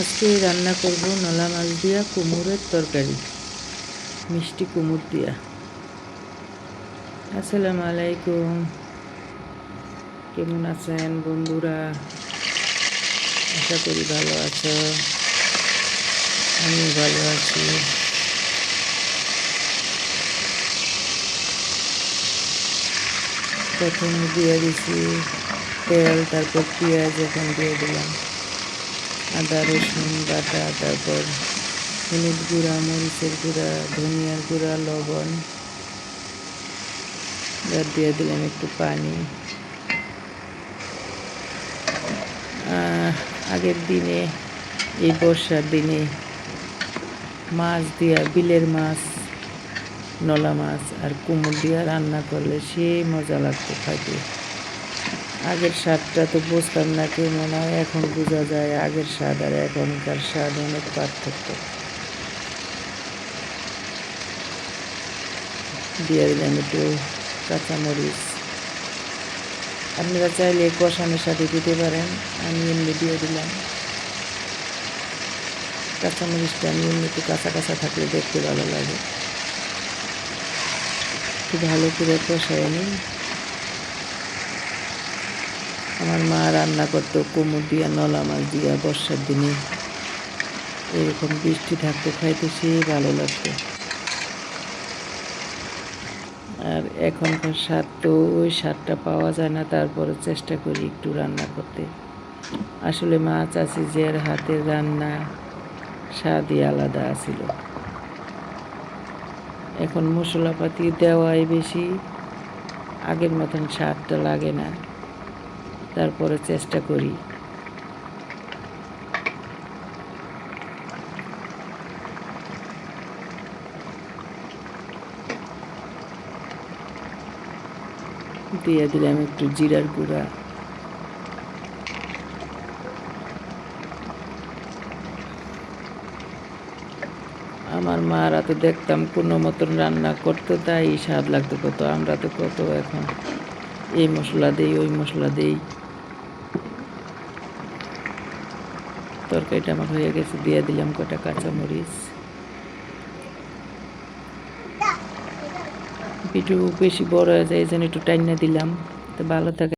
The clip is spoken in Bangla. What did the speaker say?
আজকে রান্না করব নলা মাছ দিয়া কুমড়ের তরকারি, মিষ্টি কুমড় দিয়া। আসসালামু আলাইকুম। কেমন আছেন বন্ধুরা? আশা করি ভালো আছো। আমি ভালো আছি। প্রথমে দিয়ে দিছি তেল, তারপর পেঁয়াজ এখন দিয়ে দিলাম। আদা, রসুন বাটা তারপর হলুদ গুঁড়া, মরিচের গুঁড়া, ধনিয়ার গুঁড়া, লবণ। এবার দিয়ে দিলাম একটু পানি। আগের দিনে, এই বর্ষার দিনে মাছ দিয়া, বিলের মাছ, নলা মাছ আর কুমড় দিয়া রান্না করলে সে মজা লাগতো খাইতে। আগের স্বাদটা তো বুঝতাম না কেমন হয় এখন বোঝা যায় আগের স্বাদ আর এখনকার স্বাদ অনেক পার্থক্য। দিয়ে দিলাম একটু কাঁচামরিচ। আপনারা চাইলে কষানোর সাথে দিতে পারেন, আমি এমনি দিয়ে দিলাম। কাঁচামরিচটা আমি এমনি একটু কাঁচা কাঁচা থাকলে দেখতে ভালো লাগে। একটু ভালো করে কষায় নিই আমার মা রান্না করতো, কোমর দিয়া, নলা মাছ দিয়া বর্ষার দিনে। এরকম বৃষ্টি থাকতো, খাইতে সে ভালো লাগতো। আর এখনকার স্বাদ তো ওই স্বাদটা পাওয়া যায় না, তারপরে চেষ্টা করি একটু রান্না করতে। আসলে মাছ আছে যে হাতের রান্না, স্বাদই আলাদা আছিল। এখন মশলাপাতি দেওয়াই বেশি, আগের মতন স্বাদটা লাগে না। তারপরে চেষ্টা করি। দিয়ে দিলাম একটু জিরার গুঁড়া। আমার মারা তো দেখতাম কোনো মতন রান্না করতো, তাই স্বাদ লাগতো কত, আমরা তো কত এখন। এই মশলা দেই, ওই মশলা দেই। তরকারিটা আমার হয়ে গেছে, দিয়ে দিলাম কটা কাঁচামরিচ। একটু বেশি বড় হয়ে যায়, এই জন্য একটু টাইনা দিলাম। তো ভালো থাকে।